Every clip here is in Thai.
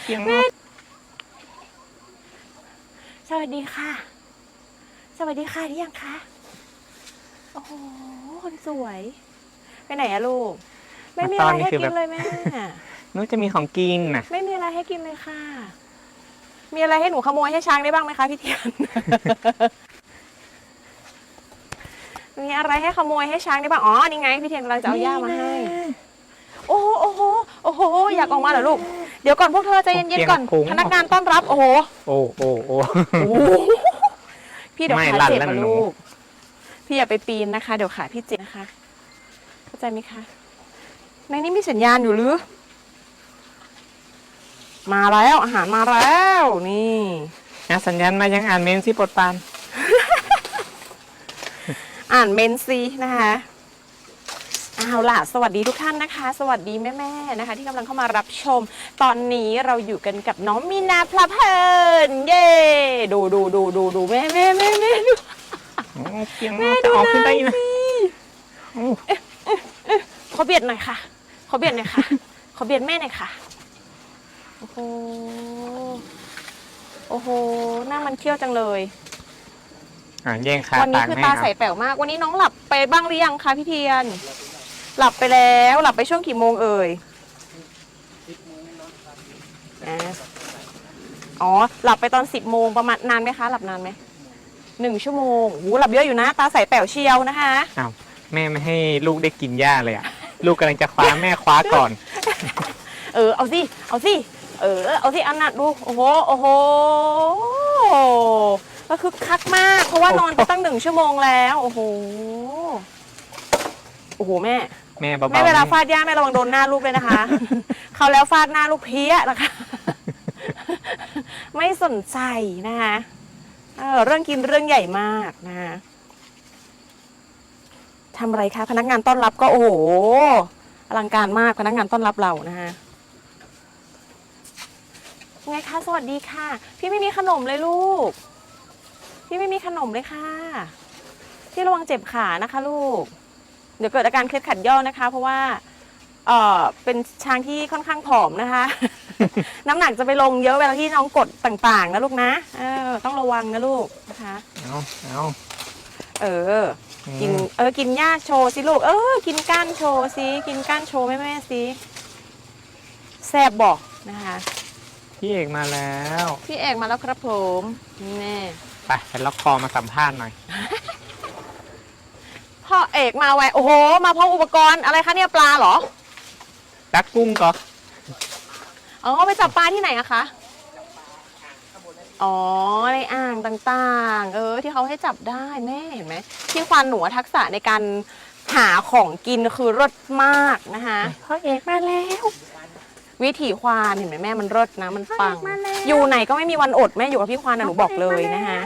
เพียงสวัสดีค่ะ สวัสดีค่ะที่ยังคะ โอ้โห คนสวย ไปไหนอะลูก ไม่มีอะไรให้กินเลยแม่นู้จะมีของกินนะไม่มีอะไรให้กินเลยค่ะ มีอะไรให้หนูขโมยให้ช้างได้บ้างไหมคะพี่เทียน มีอะไรให้ขโมยให้ช้างได้บ้าง อ๋อ นี่ไงพี่เทียนกำลังจะเอาหญ้ามาให้ โอ้โห โอ้โห โอ้โห อยากออกมาเหรอลูก เดี๋ยวก่อนพวกเธอใจเย็นๆก่อน พนักงานต้อนรับ โอ้โห โอ้โอ้โอ้โอ้โหพี่เดี๋ยวไม่ขาลั่นเจ็บแล้วนะหนู ลูก พี่อย่าไปปีนนะคะ เดี๋ยวขาพี่เจ็บนะคะ เข้าใจไหมคะ ในนี้มีสัญญาณอยู่หรือ มาแล้วอาหารมาแล้วนี่ นะสัญญาณมายังอ่านเมนสิปลดปาน อ่านเมนซีนะคะ เอาล่ะ สวัสดีทุกท่านนะคะ สวัสดีแม่ๆนะคะ ที่กำลังเข้ามารับชม ตอนนี้เราอยู่กันกับน้องมีนาพลาเพลินเย่ดูดูดูดูดูแม่แม่แม่แม่ดูโอ้เพียงจะออกขึ้นได้นะโอ้ขอเบียดหน่อยค่ะ ขอเบียดหน่อยค่ะ ขอเบียดแม่หน่อยค่ะ โอ้โห โอ้โห หน้ามันเคี้ยวจังเลยอ่าแย่งขาวันนี้ตากคือแม่ตาคใสรับแป๋วมาก วันนี้น้องหลับไปบ้างหรือยังคะพี่เทียน หลับไปแล้วหลับไปช่วงกี่โมงเอ่ยอะอ๋อ หลับไปตอนสิบโมงประมาณนานไหมคะ หลับนานไหมหนึ่งชั่วโมงโอ้โหหลับเยอะอยู่นะ ตาใสแป๋วเชียวนะคะ อ้าวแม่ไม่ให้ลูกได้กินหญ้าเลยอะลูกกำลังจะคว้าแม่คว้าก่อน เออ เอาสิ เอาสิ เออ เอาสิอันนัดดู โอ้โห โอ้โหก็คือคักมาก เพราะว่านอนไปตั้งหนึ่งชั่วโมงแล้ว โอ้โห โอ้โห แม่ แม่เบาๆแม่เวลานี่ฟาดย่าแม่ระวังโดนหน้าลูกเลยนะคะ เขาแล้วฟาดหน้าลูกเพี้ยนะคะ ไม่สนใจนะคะเออเรื่องกินเรื่องใหญ่มากนะคะทำอะไรคะพนักงานต้อนรับก็โอ้โหอลังการมากพนักงานต้อนรับเรานะคะไงคะสวัสดีค่ะ พี่ไม่มีขนมเลยลูก พี่ไม่มีขนมเลยค่ะ พี่ระวังเจ็บขานะคะลูก เดี๋ยวเกิดอาการเคล็ดขัดย่อนะคะ เพราะว่าเออเป็นช้างที่ค่อนข้างผอมนะคะ น้ำหนักจะไปลงเยอะเวลาที่น้องกดต่างๆนะลูกนะเออต้องระวังนะลูกนะคะ เอาเอาเออ กินเออกินหญ้าโชว์สิลูก เออ กินก้านโชว์สิกินก้านโชว์แม่แม่ๆสิแซบบอกนะคะ พี่เอกมาแล้ว พี่เอกมาแล้วครับผมนี่แน่ไปไปล็อกคอมาสัมภาษณ์หน่อย พ่อเอกมาไวโอ้โห มาพร้อมอุปกรณ์อะไรคะเนี่ยปลาเหรอรักกุ้งก็อ๋อไปจับปลาที่ไหนอะคะอ๋อในอ่างต่างๆ เออ ที่เขาให้จับได้แม่เห็นไหมที่ควานหนูทักษะในการหาของกินคือรสมากนะคะพ่อเอกมาแล้ว วิถีควานเห็นไหมแม่มันรสนะมันปังมาแล้วอยู่ไหนก็ไม่มีวันอดแม่อยู่กับพี่ควานนะหนูบอกเลยนะคะ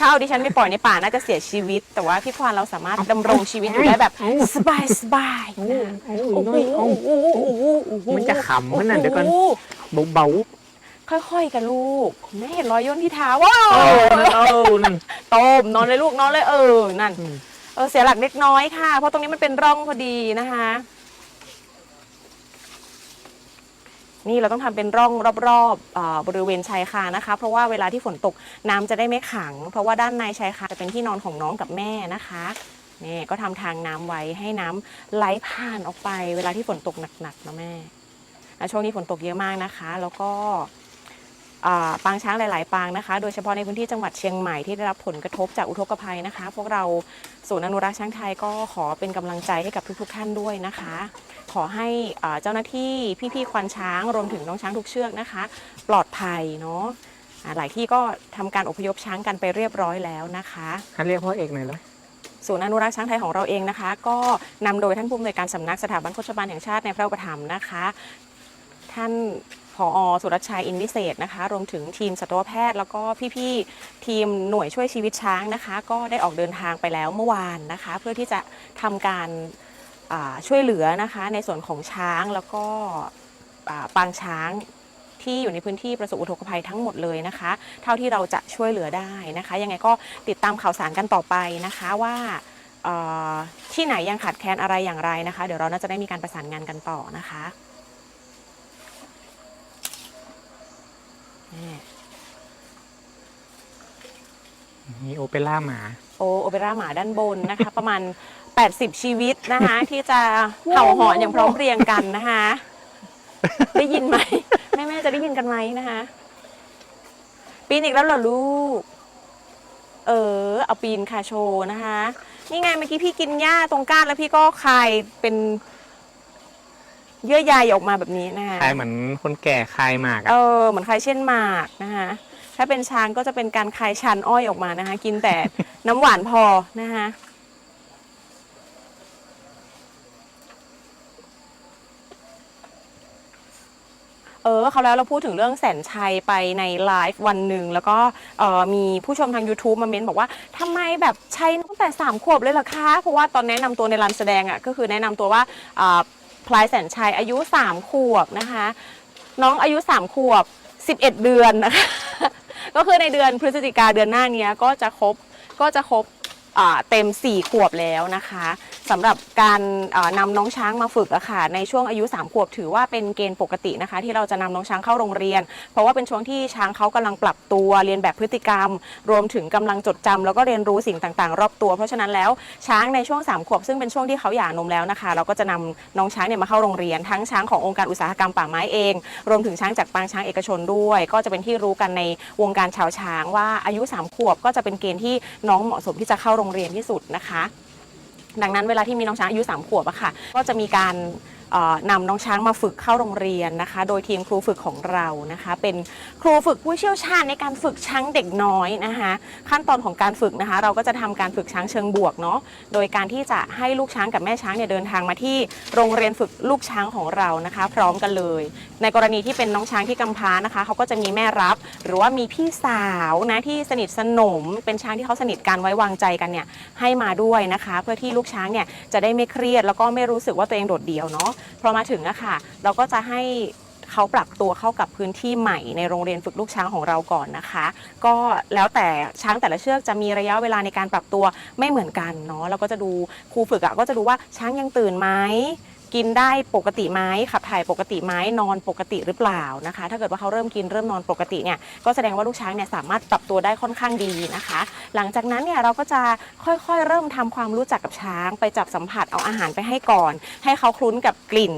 ถ้าเอาดิฉันไปปล่อยในป่าน่าจะเสียชีวิต แต่ว่าพี่ควานเราสามารถดำรงชีวิตอยู่ได้แบบสบายสบายๆนะคะโอ้โอ้โหยโอ้ยโอ้โหโอ้โหโอ้โหมันจะขำขนาดเดี๋ยวก่อนโอ้โหเบาค่อยๆกันลูกแม่เห็นรอยย่นที่เท้าว้าๆวเออเออนั่น ต้มนอนเลยลูกนอนเลยเออนั่นอืม เออเสียหลักเล็กน้อยค่ะ เพราะตรงนี้มันเป็นร่องพอดีนะคะ นี่เราต้องทำเป็นร่องรอบๆอ่าบริเวณชายคานะคะ เพราะว่าเวลาที่ฝนตกน้ำจะได้ไม่ขัง เพราะว่าด้านในชายคาจะเป็นที่นอนของน้องกับแม่นะคะนี่ก็ทำทางน้ำไว้ให้น้ำไหลผ่านออกไป เวลาที่ฝนตกหนักๆนะแม่ช่วงนี้ฝนตกเยอะมากนะคะ แล้วก็ปางช้างหลาย ๆ ปางนะคะ โดยเฉพาะในพื้นที่จังหวัดเชียงใหม่ที่ได้รับผลกระทบจากอุทกภัยนะคะ พวกเราศูนย์อนุรักษ์ช้างไทยก็ขอเป็นกำลังใจให้กับทุก ๆ ท่านด้วยนะคะ ขอให้อ่าเจ้าหน้าที่พี่ๆควานช้างรวมถึงน้องช้างทุกเชือกนะคะ ปลอดภัยเนาะอ่าหลายที่ก็ทำการอพยพช้างกันไปเรียบร้อยแล้วนะคะให้เรียกพ่อเอกหน่อยเลยศูนย์อนุรักษ์ช้างไทยของเราเองนะคะ ก็นำโดยท่านผู้อำนวยการสำนักสถาบันโฆษบาลแห่งชาติในพระอุปถัมภ์นะคะ ท่านผอสุรชัยอินวิเศษนะคะ รวมถึงทีมสัตวแพทย์ แล้วก็พี่ๆทีมหน่วยช่วยชีวิตช้างนะคะ ก็ได้ออกเดินทางไปแล้วเมื่อวานนะคะ เพื่อที่จะทำการอ่า ช่วยเหลือนะคะในส่วนของช้างแล้วก็อ่าปางช้างที่อยู่ในพื้นที่ประสบอุทกภัยทั้งหมดเลยนะคะ เท่าที่เราจะช่วยเหลือได้นะคะยังไงก็ติดตามข่าวสารกันต่อไปนะคะว่าเอ่อที่ไหนยังขาดแคลนอะไรอย่างไรนะคะ เดี๋ยวเราน่าจะได้มีการประสานงานกันต่อนะคะนี่มีโอเปร่าหมา โอโอเปร่าหมาด้านบนนะคะ ประมาณ 80 ชีวิตนะคะ ที่จะเห่าหอนอย่างพร้อมเพรียงกันนะคะ ได้ยินไหมแม่แม่ๆจะได้ยินกันไหมนะคะ ปีนอีกแล้วเหรอลูก เออ เอาปีนคาโชว์นะคะ นี่ไงเมื่อกี้พี่กินหญ้าตรงก้านแล้วพี่ก็คายเป็น เยื่อใยออกมาแบบนี้นะคะคล้ายเหมือนคนแก่คลายหมากเออะอเหมือนคายเช่นหมากนะคะถ้าเป็นช้างก็จะเป็นการคายชันอ้อยออกมานะคะ กินแต่น้ำหวานพอนะคะ เออเขาแล้วเราพูดถึงเรื่องแสนชัยไปในไลฟ์วันหนึ่งแล้วก็เออมีผู้ชมทาง YouTube มาเม้นบอกว่าทำไมแบบชัยตั้งแต่ 3 ขวบเลยเหรอคะ เพราะว่าตอนแนะนำตัวในรันแสดงอะก็คือแนะนำตัวว่าอ่าพลายแสนชัยอายุ 3 ขวบนะคะ น้องอายุ 3 ขวบ 11 เดือนนะคะ ก็คือในเดือนพฤศจิกาเดือนหน้าเนี้ยก็จะครบก็จะครบ เต็ม 4 ขวบแล้วนะคะสำหรับการนำน้องช้างมาฝึกอะค่ะในช่วงอายุ 3 ขวบถือว่าเป็นเกณฑ์ปกตินะคะ ที่เราจะนำน้องช้างเข้าโรงเรียน เพราะว่าเป็นช่วงที่ช้างเขากำลังปรับตัวเรียนแบบพฤติกรรม รวมถึงกำลังจดจำแล้วก็เรียนรู้สิ่งต่างๆ รอบตัว เพราะฉะนั้นแล้วช้างในช่วง 3 ขวบ ซึ่งเป็นช่วงที่เขาหย่านมแล้วนะคะ เราก็จะนำน้องช้างเนี่ยมาเข้าโรงเรียน ทั้งช้างขององค์การอุตสาหกรรมป่าไม้เอง รวมถึงช้างจากปางช้างเอกชนด้วย ก็จะเป็นที่รู้กันในวงการชาวช้างว่าอายุ 3 ขวบก็จะเป็นเกณฑ์ที่น้องเหมาะสมที่จะเข้าโรงเรียนที่สุดนะคะ ดังนั้นเวลาที่มีน้องช้างอายุ3ขวบอะค่ะ ก็จะมีการ นำน้องช้างมาฝึกเข้าโรงเรียนนะคะ โดยทีมครูฝึกของเรานะคะ เป็นครูฝึกผู้เชี่ยวชาญในการฝึกช้างเด็กน้อยนะคะ ขั้นตอนของการฝึกนะคะ เราก็จะทำการฝึกช้างเชิงบวกเนาะโดยการที่จะให้ลูกช้างกับแม่ช้างเนี่ยเดินทางมาที่โรงเรียนฝึกลูกช้างของเรานะคะ พร้อมกันเลย ในกรณีที่เป็นน้องช้างที่กำพร้านะคะเขาก็จะมีแม่รับ หรือว่ามีพี่สาวนะที่สนิทสนม เป็นช้างที่เขาสนิทกันไว้วางใจกันเนี่ยให้มาด้วยนะคะ เพื่อที่ลูกช้างเนี่ยจะได้ไม่เครียดแล้วก็ไม่รู้สึกว่าตัวเองโดดเดี่ยวเนาะพอมาถึงอะค่ะ เราก็จะให้เขาปรับตัวเข้ากับพื้นที่ใหม่ในโรงเรียนฝึกลูกช้างของเราก่อนนะคะ ก็แล้วแต่ช้างแต่ละเชือกจะมีระยะเวลาในการปรับตัวไม่เหมือนกันเนาะเราก็จะดูครูฝึกอะก็จะดูว่าช้างยังตื่นไหม กินได้ปกติไหมขับถ่ายปกติไหมนอนปกติหรือเปล่านะคะ ถ้าเกิดว่าเขาเริ่มกินเริ่มนอนปกติเนี่ยก็แสดงว่าลูกช้างเนี่ยสามารถปรับตัวได้ค่อนข้างดีนะคะ หลังจากนั้นเนี่ยเราก็จะค่อยๆ เริ่มทำความรู้จักกับช้าง ไปจับสัมผัสเอาอาหารไปให้ก่อน ให้เขาคลุ้นกับกลิ่น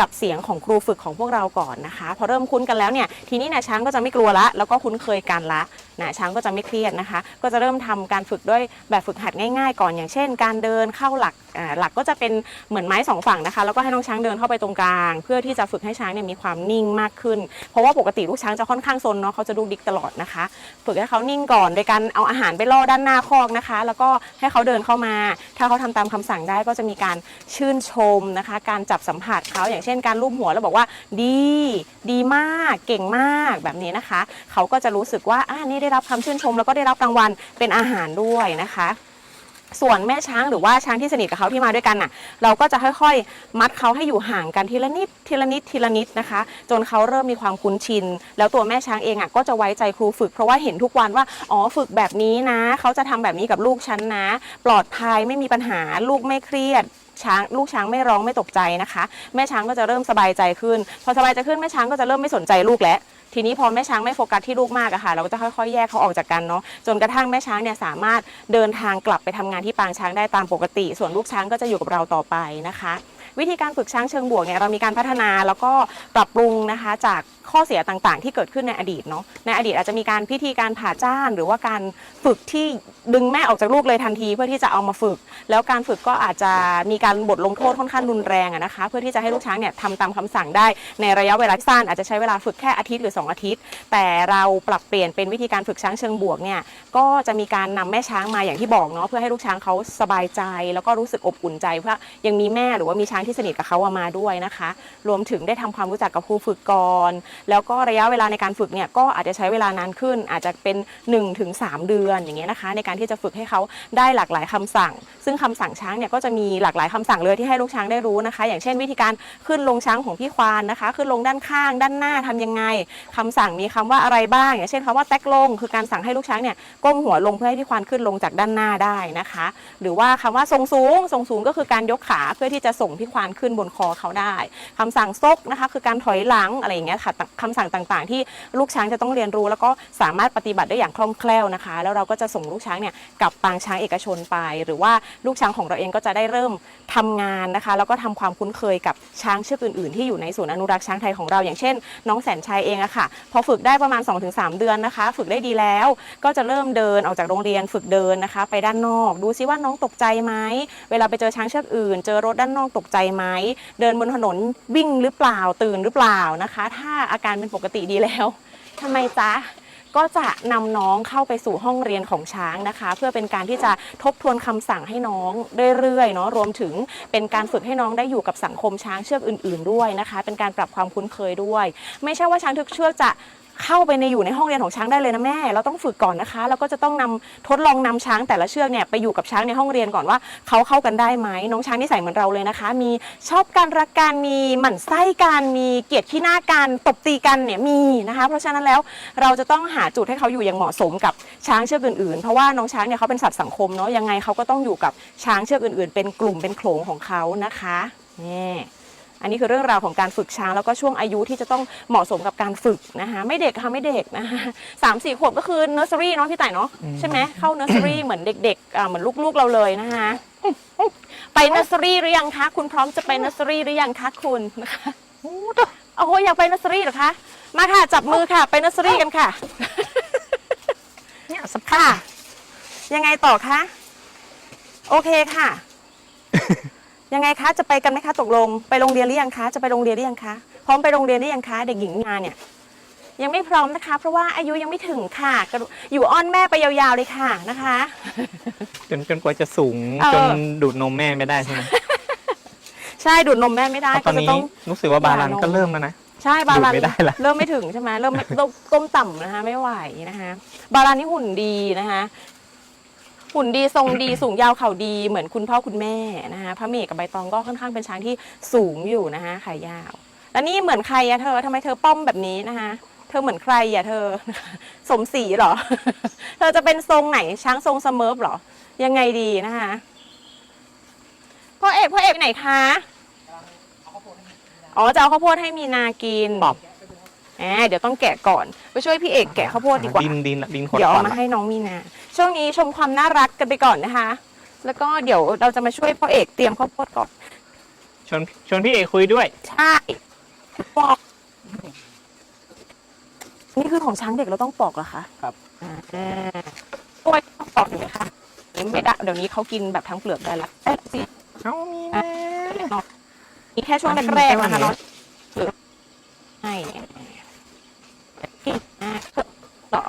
กับเสียงของครูฝึกของพวกเราก่อนนะคะ พอเริ่มคุ้นกันแล้วเนี่ยทีนี้นี่ยช้างก็จะไม่กลัวละ แล้วก็คุ้นเคยกันละนะช้างก็จะไม่เครียดนะคะ ก็จะเริ่มทำการฝึกด้วยแบบฝึกหัดง่าย ๆ ก่อนอย่างเช่น การเดินเข้าหลักหลักก็จะเป็นเหมือนไม้สองฝั่งนะคะ แล้วก็ให้น้องช้างเดินเข้าไปตรงกลาง เพื่อที่จะฝึกให้ช้างเนี่ยมีความนิ่งมากขึ้น เพราะว่าปกติลูกช้างจะค่อนข้างซนเนาะเขาจะดูดิกตลอดนะคะ ฝึกให้เขานิ่งก่อนโดยการเอาอาหารไปล่อด้านหน้าคอกนะคะ แล้วก็ให้เขาเดินเข้ามา ถ้าเขาทำตามคำสั่งได้ก็จะมีการชื่นชมนะคะ การจับสัมผัสเขาอย่างเช่นการลูบหัวแล้วบอกว่าดี ดีมากเก่งมากแบบนี้นะคะ เขาก็จะรู้สึกว่าอ่านี่ได้รับคำชื่นชม แล้วก็ได้รับรางวัลเป็นอาหารด้วยนะคะส่วนแม่ช้างหรือว่าช้างที่สนิทกับเขาที่มาด้วยกันน่ะ เราก็จะค่อยๆ มัดเขาให้อยู่ห่างกันทีละนิดทีละนิดทีละนิดนะคะ จนเขาเริ่มมีความคุ้นชิน แล้วตัวแม่ช้างเองอะก็จะไว้ใจครูฝึก เพราะว่าเห็นทุกวันว่าอ๋อฝึกแบบนี้นะ เขาจะทำแบบนี้กับลูกฉันนะ ปลอดภัยไม่มีปัญหาลูกไม่เครียด ช้างลูกช้างไม่ร้องไม่ตกใจนะคะ แม่ช้างก็จะเริ่มสบายใจขึ้น พอสบายใจขึ้นแม่ช้างก็จะเริ่มไม่สนใจลูกแล้วทีนี้พอแม่ช้างไม่โฟกัสที่ลูกมากอะค่ะ เราก็จะค่อยๆ แยกเขาออกจากกันเนาะจนกระทั่งแม่ช้างเนี่ยสามารถเดินทางกลับไปทำงานที่ปางช้างได้ตามปกติ ส่วนลูกช้างก็จะอยู่กับเราต่อไปนะคะ วิธีการฝึกช้างเชิงบวกเนี่ยเรามีการพัฒนาแล้วก็ปรับปรุงนะคะ จากข้อเสียต่างๆ ที่เกิดขึ้นในอดีตเนาะในอดีตอาจจะมีการพิธีการผ่าจ้านหรือว่าการฝึกที่ ดึงแม่ออกจากลูกเลยทันทีเพื่อที่จะเอามาฝึก แล้วการฝึกก็อาจจะมีการบทลงโทษค่อนข้างรุนแรงนะคะ เพื่อที่จะให้ลูกช้างเนี่ยทำตามคำสั่งได้ในระยะเวลาสั้นอาจจะใช้เวลาฝึกแค่อาทิตย์หรือ 2 อาทิตย์ แต่เราปรับเปลี่ยนเป็นวิธีการฝึกช้างเชิงบวกเนี่ยก็จะมีการนำแม่ช้างมาอย่างที่บอกเนาะเพื่อให้ลูกช้างเขาสบายใจ แล้วก็รู้สึกอบอุ่นใจเพื่อยังมีแม่หรือว่ามีช้างที่สนิทกับเขาามาด้วยนะคะ รวมถึงได้ทำความรู้จักกับครูฝึกก่อนแล้วก็ระยะเวลาในการฝึกเนี่ยก็อาจจะใช้เวลานานขึ้น อาจจะเป็น 1-3 เดือนอย่างเงี้ยนะคะในการที่จะฝึกให้เขาได้หลากหลายคำสั่ง ซึ่งคำสั่งช้างเนี่ยก็จะมีหลากหลายคำสั่งเลยที่ให้ลูกช้างได้รู้นะคะ อย่างเช่นวิธีการขึ้นลงช้างของพี่ควานนะคะ ขึ้นลงด้านข้าง ด้านหน้าทำยังไงคำสั่งมีคำว่าอะไรบ้าง อย่างเช่นคำว่าแท็กลง คือการสั่งให้ลูกช้างเนี่ยก้มหัวลงเพื่อให้พี่ควานขึ้นลงจากด้านหน้าได้นะคะ หรือว่าคำว่าทรงสูงทรงสูงก็คือการยกขาเพื่อที่จะส่งพี่ควานขึ้นบนคอเขาได้คำสั่งซกนะคะ คือการถอยหลังอะไรอย่างเงี้ยค่ะคำสั่งต่างๆ ที่ลูกช้างจะต้องเรียนรู้ แล้วก็สามารถปฏิบัติได้อย่างคล่องแคล่วนะคะ แล้วเราก็จะส่งลูกช้างเนี่ยกับปางช้างเอกชนไป หรือว่าลูกช้างของเราเองก็จะได้เริ่มทำงานนะคะ แล้วก็ทำความคุ้นเคยกับช้างเชือกอื่นๆ ที่อยู่ในศูนย์อนุรักษ์ช้างไทยของเราอย่างเช่น น้องแสนชัยเองอะค่ะ พอฝึกได้ประมาณ 2-3 เดือนนะคะ ฝึกได้ดีแล้ว ก็จะเริ่มเดินออกจากโรงเรียนฝึกเดินนะคะ ไปด้านนอก ดูซิว่าน้องตกใจไหมเวลาไปเจอช้างเชือกอื่น เจอรถด้านนอกตกใจไหมเดินบนถนนวิ่งหรือเปล่าตื่นหรือเปล่านะคะ ถ้าอาการเป็นปกติดีแล้วทำไมจ๊ะ ก็จะนำน้องเข้าไปสู่ห้องเรียนของช้างนะคะ เพื่อเป็นการที่จะทบทวนคำสั่งให้น้องเรื่อยๆเนาะรวมถึงเป็นการฝึกให้น้องได้อยู่กับสังคมช้างเชือกอื่น ๆ ด้วยนะคะ เป็นการปรับความคุ้นเคยด้วย ไม่ใช่ว่าช้างทุกเชือกจะ เข้าไปในอยู่ในห้องเรียนของช้างได้เลยนะแม่ เราต้องฝึกก่อนนะคะ แล้วก็จะต้องนำทดลองนำช้างแต่ละเชือกเนี่ยไปอยู่กับช้างในห้องเรียนก่อนว่าเขาเข้ากันได้ไหมน้องช้างนิสัยเหมือนเราเลยนะคะ มีชอบการรักกันมีหมั่นไส้กันมีเกลียดขี้หน้ากันตบตีกันเนี่ยมีนะคะ เพราะฉะนั้นแล้วเราจะต้องหาจุดให้เขาอยู่อย่างเหมาะสมกับช้างเชือกอื่นๆ เพราะว่าน้องช้างเนี่ยเขาเป็นสัตว์สังคมเนาะยังไงเขาก็ต้องอยู่กับช้างเชือกอื่น ๆ เป็นกลุ่มเป็นโขลงของเขานะคะนี่ อันนี้คือเรื่องราวของการฝึกช้างแล้วก็ช่วงอายุที่จะต้องเหมาะสมกับการฝึกนะคะไม่เด็กค่ะไม่เด็กนะคะสามสี่ขวบก็คือเนอร์เซอรี่เนาะพี่ต่ายเนาะใช่ไหมเข้าเนอร์เซอรี่เหมือนเด็กๆอ่าเหมือนลูกๆเราเลยนะคะไปเนอร์เซอรี่หรือยังคะคุณพร้อมจะไปเนอร์เซอรี่หรือยังคะคุณนะคะโอ้โหอยากไปเนอร์เซอรี่เหรอคะมาค่ะจับมือค่ะไปเนอร์เซอรี่กันค่ะเนี่ยสภาค่ะพยังไงต่อคะโอเคค่ะ ยังไงคะจะไปกันไหมคะตกลงไปโรงเรียนหรือยังคะจะไปโรงเรียนหรือยังคะพร้อมไปโรงเรียนหรือยังคะเด็กหญิงงานเนี่ยยังไม่พร้อมนะคะ เพราะว่าอายุยังไม่ถึงค่ะกระดูอยู่อ้อนแม่ไปยาวๆเลยค่ะนะคะ จนจนกว่าจะสูงเออ จนดูดนมแม่ไม่ได้ใช่ไหมใช่ดูดนมแม่ไม่ได้เพราะตก็อนจะนี้ต้อง รู้สึกว่าบาลันหย่านมก็เริ่มแล้วนะ ใช่บาลานดูดไม่ได้ละ เริ่มไม่ถึงใช่ไหมเริ่มไม่ต้องก้มต่ำนะคะ ไม่ไหวนะคะ บาลานนี่หุ่นดีนะคะ หุ่นดีทรงดีสูงยาวเข่าดีเหมือนคุณพ่อคุณแม่นะคะพระเมฆกับใบตองก็ค่อนข้างเป็นช้างที่สูงอยู่นะคะขายาว แล้วนี่เหมือนใครอะเธอทำไมเธอป้อมแบบนี้นะคะเธอเหมือนใครอะเธอ สมศรีเหรอ เธอจะเป็นทรงไหนช้างทรงเสเมอเหรอ ยังไงดีนะคะพ่อเอกพ่อเอกไหนคะอ๋อจะเอาข้าวโพดให้มีนากินปอบ แหมเดี๋ยวต้องแกะก่อน ไปช่วยพี่เอกแกะข้าวโพดดีกว่า ดินดินดินขดเดี๋ยวก่เอาอนมาให้น้องมีนา ช่วงนี้ชมความน่ารักกันไปก่อนนะคะ แล้วก็เดี๋ยวเราจะมาช่วยพ่อเอกเตรียมข้าวโพดก่อน ชวนชวนพี่เอกคุยด้วย ใช่ปอก นี่คือของช้างเด็กเราต้องปอกเหรอคะครับ อ่ากล้วยต้องปอกอยู่ไหมคะไม่ได้เดี๋ยวนี้เขากินแบบทั้งเปลือกได้ละเอ้ยสิเอ้ามีอะแม่เนาะนี่แค่ช่วงแรกๆนะคะเนาะเปลือกให้เนี่ยอะต่อ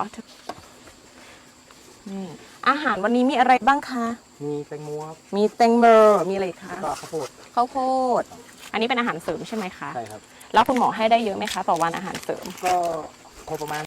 อืมอาหารวันนี้มีอะไรบ้างคะ มีแตงโมครับมีแตงโมมีอะไรอีกคะก็ข้าวโพดข้าวโพด อันนี้เป็นอาหารเสริมใช่ไหมคะ ใช่ครับ แล้วคุณหมอให้ได้เยอะไหมคะ ต่อวันอาหารเสริม ก็พอประมาณ